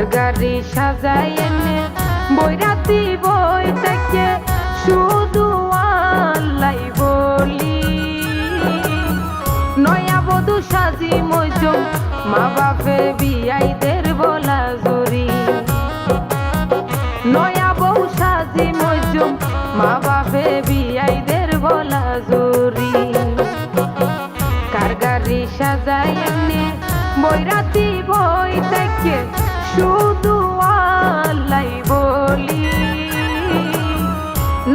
সাজাই এনে বৈরাতি বই থেকে শুধু আল্লাই বলি। নয়া বধু সাজি মজুম মা বাপে বিয়াইদের বলা জুরি নয়া বউ সাজি মজুম মা বাপে বিয়াইদের বলা জুরি কার গাড়ি সাজাই এনে বৈরাতি বই থেকে শুধু আল্লাই বলি।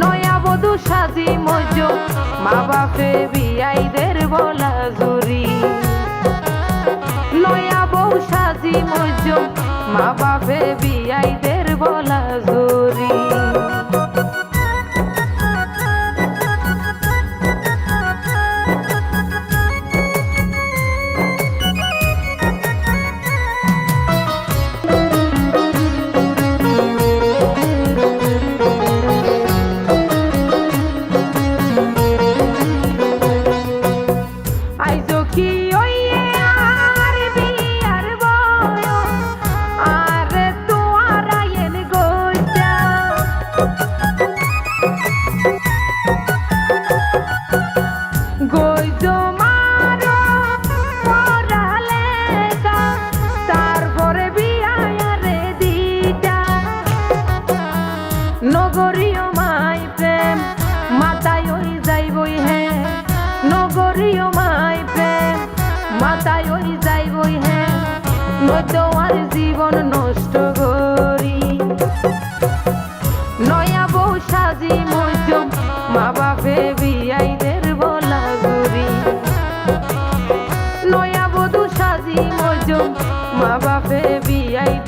নয়া বধু সাজি মজুম মা বাপে বিয়াইদের বলা জুরি নয়া বউ সাজি মজুম মা বাপে বিয়াইদের বলা নগরীয় মাই প্রেম মাতায় ওই যাইবই হে। নগরীয় মাই প্রেম মাতায় ওই যাইবই হে। নয়তো আর জীবন নষ্ট করি। নয়া বউ সাজি মজুম মা বাপে বিয়াইদের বলা গুরি নয়া বধু সাজি মজুম মা বাপে বিয়াইদের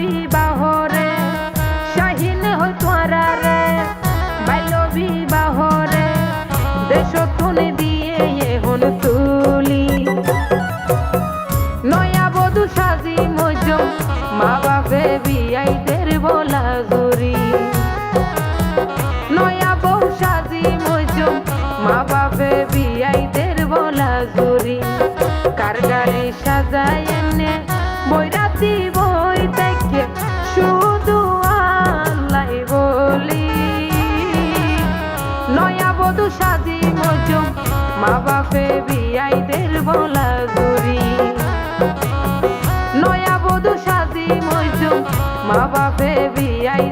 বিবাহ রে শাহীন হয় তোরা রে। বাল্য দিয়ে এখন তুলি। নয়া বধু সাজি মজুম মা বাপে বিয়াইদের বলা জুরি। নয়া বউ সাজি মজুম মা বাপে বিয়াইদের বলা জুরি। কার গাড়ি সাজায় এনে বৈরাতি বই বধু সাজি মজুম মা বাপে বিয়াইদের বলা জুরি নয়া বধু সাজি মজুম মা বাপে বিয়াইদের